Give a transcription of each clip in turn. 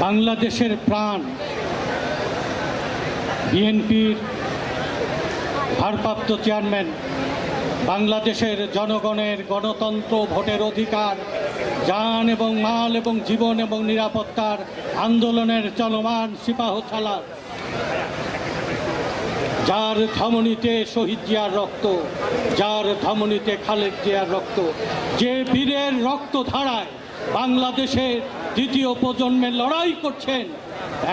বাংলাদেশের প্রাণ বিএনপির ভারপ্রাপ্ত চেয়ারম্যান, বাংলাদেশের জনগণের গণতন্ত্র ভোটের অধিকার যান এবং মাল এবং জীবন এবং নিরাপত্তার আন্দোলনের চলমান সিপাহ ছালা যার ধমনীতে শহীদ জিয়ার রক্ত, যার ধমনীতে খালেদ জিয়ার রক্ত, যে বীরের রক্ত ধারায় বাংলাদেশের দ্বিতীয় প্রজন্মের লড়াই করছেন।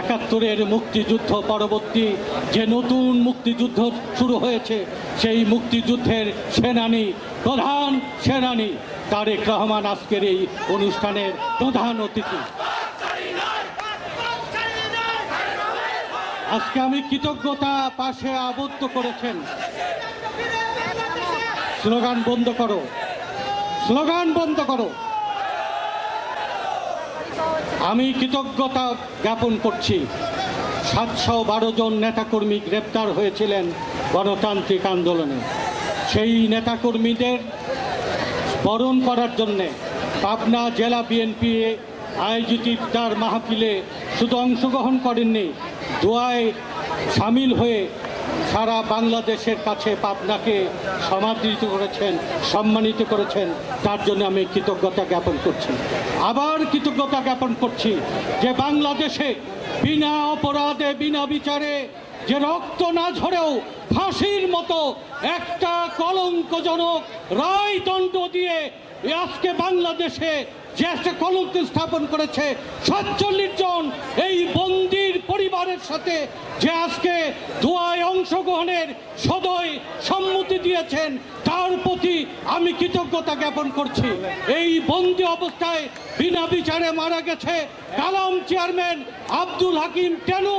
একাত্তরের মুক্তিযুদ্ধ পরবর্তী যে নতুন মুক্তিযুদ্ধ শুরু হয়েছে, সেই মুক্তিযুদ্ধের সেনানী, প্রধান সেনানী তারেক রহমান আজকের এই অনুষ্ঠানের প্রধান অতিথি। আজকে আমি কৃতজ্ঞতা পাশে আবদ্ধ করেছেন। স্লোগান বন্ধ করো। স্লোগান বন্ধ করো। আমি কৃতজ্ঞতা জ্ঞাপন করছি। সাতশো বারো জন নেতাকর্মী গ্রেপ্তার হয়েছিলেন গণতান্ত্রিক আন্দোলনে। সেই নেতাকর্মীদের স্মরণ করার জন্যে পাবনা জেলা বিএনপি আয়োজিত ইফতার মাহফিলে শুধু অংশগ্রহণ করেননি, দোয়ায় সামিল হয়ে সারা বাংলাদেশের কাছে পাবনাকে সমাদৃত করেছেন, সম্মানিত করেছেন, তার জন্য আমি কৃতজ্ঞতা জ্ঞাপন করছি। আবার কৃতজ্ঞতা জ্ঞাপন করছি যে বাংলাদেশে বিনা অপরাধে, বিনা বিচারে যে রক্ত না ঝরেও ফাঁসির মতো একটা কলঙ্কজনক রায়দণ্ড দিয়ে আজকে বাংলাদেশে যে একটা কলঙ্ক স্থাপন করেছে, সাতচল্লিশ জন এই পরিবারের সাথে যে আজকে দোয়ায় অংশগ্রহণের সদয় সম্মতি দিয়েছেন, তার প্রতি আমি কৃতজ্ঞতা জ্ঞাপন করছি। এই বন্দি অবস্থায় বিনা বিচারে মারা গেছে কালাম চেয়ারম্যান আব্দুল হাকিম টেনু।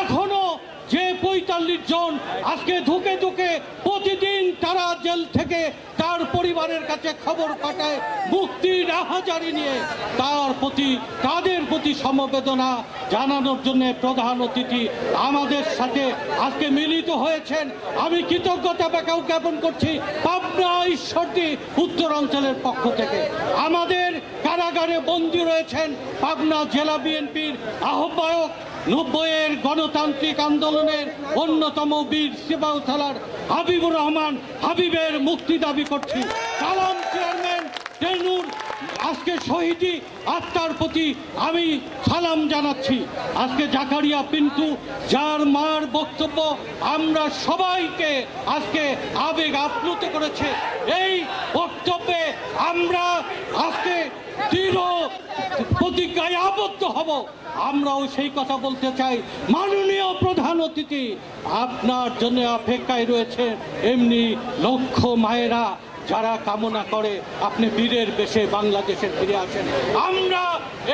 এখনও যে পঁয়তাল্লিশ জন আজকে ধুকে ধুকে প্রতিদিন তারা জেল পরিবারের কাছে খবর পাঠায় মুক্তির আহাজারি নিয়ে। তার প্রতি, তাদের প্রতি সমবেদনা জানানোর জন্য প্রধান অতিথি আমাদের সাথে আজকে মিলিত হয়েছেন। আমি কৃতজ্ঞতা ব্যাখ্যাও জ্ঞাপন করছি পাবনা ঈশ্বরদী উত্তরাঞ্চলের পক্ষ থেকে। আমাদের কারাগারে বন্দী রয়েছেন পাবনা জেলা বিএনপির আহ্বায়ক নব্বইয়ের গণতান্ত্রিক আন্দোলনের অন্যতম বীর সেবাউথালার হাবিবুর রহমান হাবিবের মুক্তি দাবি করছি। কালাম টেনুর, আজকে শহীদি আত্মার প্রতি আমি সালাম জানাচ্ছি। আজকে জাকারিয়া পিন্টু, যার মার বক্তব্য আমরা সবাইকে আজকে আবেগ আপ্লুত করেছে। এই বক্তব্যে আমরা আজকে দৃঢ় প্রতিজ্ঞায় আবদ্ধ হব। আমরাও সেই কথা বলতে চাই। মাননীয় প্রধান অতিথি, আপনার জন্য অপেক্ষায় রয়েছে এমনি লক্ষ মায়েরা। যারা কামনা করে আপনি বীরের বেশে বাংলাদেশে ফিরে আসেন। আমরা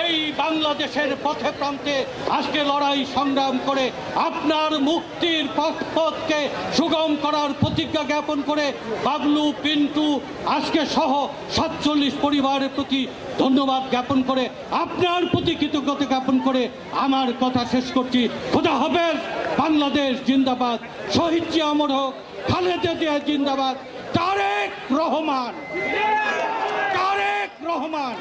এই বাংলাদেশের পথে প্রান্তে আজকে লড়াই সংগ্রাম করে আপনার মুক্তির পথ পথকে সুগম করার প্রতিজ্ঞা জ্ঞাপন করে বাবলু, পিন্টু, আজকে সহ সাতচল্লিশ পরিবারের প্রতি ধন্যবাদ জ্ঞাপন করে আপনার প্রতি কৃতজ্ঞতা জ্ঞাপন করে আমার কথা শেষ করছি। খোদা হাফেজ, বাংলাদেশ জিন্দাবাদ। শহীদ জিয়া অমর হোক খালেদা জিয়া জিন্দাবাদ। তারেক রহমান। তারেক রহমান।